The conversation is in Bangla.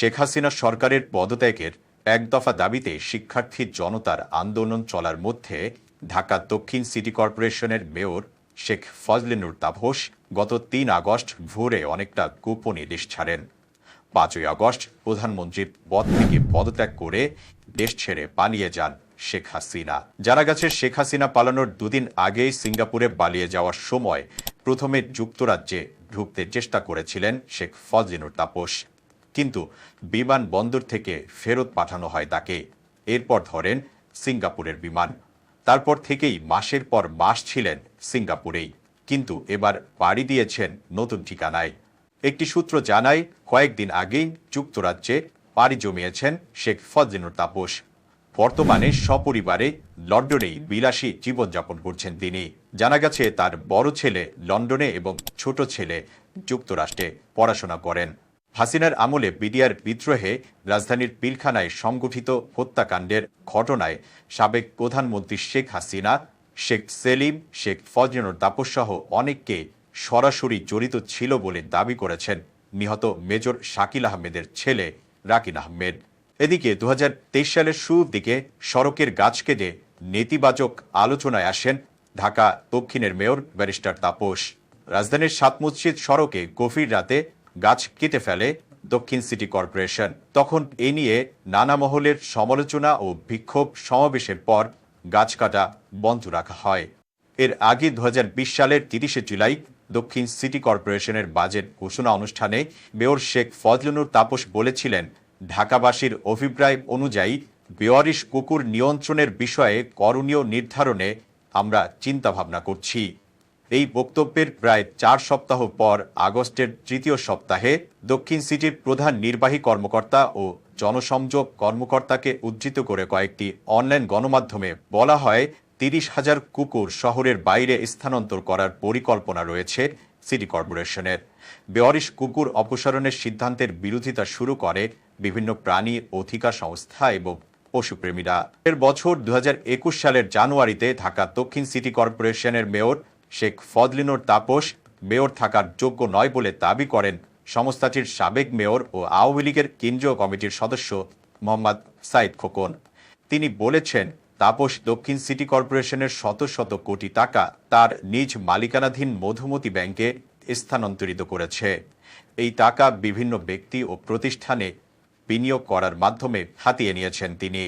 শেখ হাসিনা সরকারের পদত্যাগের এক দফা দাবিতে শিক্ষার্থী জনতার আন্দোলন চলার মধ্যে ঢাকা দক্ষিণ সিটি কর্পোরেশনের মেয়র শেখ ফজলিনুর তাপস গত তিন আগস্ট ভোরে অনেকটা গোপন ইলিশ ছাড়েন। পাঁচই আগস্ট প্রধানমন্ত্রীর পদ থেকে পদত্যাগ করে দেশ ছেড়ে পালিয়ে যান শেখ হাসিনা। জানা গেছে, শেখ হাসিনা পালানোর দুদিন আগেই সিঙ্গাপুরে পালিয়ে যাওয়ার সময় প্রথমে যুক্তরাজ্যে ঢুকতে চেষ্টা করেছিলেন শেখ ফজলিনুর তাপস। কিন্তু বিমান বন্দর থেকে ফেরত পাঠানো হয় তাকে। এরপর ধরেন সিঙ্গাপুরের বিমান। তারপর থেকেই মাসের পর মাস ছিলেন সিঙ্গাপুরেই। কিন্তু এবার পাড়ি দিয়েছেন নতুন ঠিকানায়। একটি সূত্র জানায়, কয়েকদিন আগেই যুক্তরাজ্যে পাড়ি জমিয়েছেন শেখ ফজলিনুর তাপস। বর্তমানে সপরিবারে লন্ডনেই বিলাসী জীবনযাপন করছেন তিনি। জানা গেছে, তার বড় ছেলে লন্ডনে এবং ছোট ছেলে যুক্তরাষ্ট্রে পড়াশোনা করেন। হাসিনার আমলে বিডিআর বিদ্রোহে রাজধানীর পিলখানায় সংগঠিত হত্যাকাণ্ডের ঘটনায় সাবেক প্রধানমন্ত্রী শেখ হাসিনা, শেখ সেলিম, শেখ ফজনুর তাপস সহ অনেককে সরাসরি জড়িত ছিল বলে দাবি করেছেন নিহত মেজর শাকিল আহমেদের ছেলে রাকিন আহমেদ। এদিকে দু হাজার তেইশ সালের শুরুর দিকে সড়কের গাছ কেটে নেতিবাচক আলোচনায় আসেন ঢাকা দক্ষিণের মেয়র ব্যারিস্টার তাপস। রাজধানীর সাত মসজিদ সড়কে গভীর রাতে গাছ কেটে ফেলে দক্ষিণ সিটি কর্পোরেশন। তখন এ নিয়ে নানা মহলের সমালোচনা ও বিক্ষোভ সমাবেশের পর গাছ কাটা বন্ধ রাখা হয়। এর আগে দু হাজার বিশ সালের তিরিশে জুলাই দক্ষিণ সিটি কর্পোরেশনের বাজেট ঘোষণা অনুষ্ঠানে মেয়র শেখ ফজলুনুর তাপস বলেছিলেন, ঢাকাবাসীর অভিপ্রায় অনুযায়ী বেওয়ারিশ কুকুর নিয়ন্ত্রণের বিষয়ে করণীয় নির্ধারণে আমরা চিন্তাভাবনা করছি। এই বক্তব্যের প্রায় চার সপ্তাহ পর আগস্টের তৃতীয় সপ্তাহে দক্ষিণ সিটির প্রধান নির্বাহী কর্মকর্তা ও জনসংযোগ কর্মকর্তাকে উদ্ধৃত করে কয়েকটি অনলাইন গণমাধ্যমে বলা হয়, তিরিশ হাজার কুকুর শহরের বাইরে স্থানান্তর করার পরিকল্পনা রয়েছে সিটি কর্পোরেশনের। বেওয়ারিশ কুকুর অপসারণের সিদ্ধান্তের বিরোধিতা শুরু করে বিভিন্ন প্রাণী অধিকার সংস্থা এবং পশুপ্রেমীরা। এর বছর দু হাজার একুশ সালের জানুয়ারিতে ঢাকা দক্ষিণ সিটি কর্পোরেশনের মেয়র শেখ ফদলিনুর তাপস মেয়র থাকার যোগ্য নয় বলে দাবি করেন সংস্থাটির সাবেক মেয়র ও আওয়ামী লীগের কেন্দ্রীয় কমিটির সদস্য মোহাম্মদ সাইদ খোকন। তিনি বলেছেন, তাপস দক্ষিণ সিটি কর্পোরেশনের শত শত কোটি টাকা তার নিজ মালিকানাধীন মধুমতি ব্যাংকে স্থানান্তরিত করেছে। এই টাকা বিভিন্ন ব্যক্তি ও প্রতিষ্ঠানে বিনিয়োগ করার মাধ্যমে হাতিয়ে নিয়েছেন তিনি।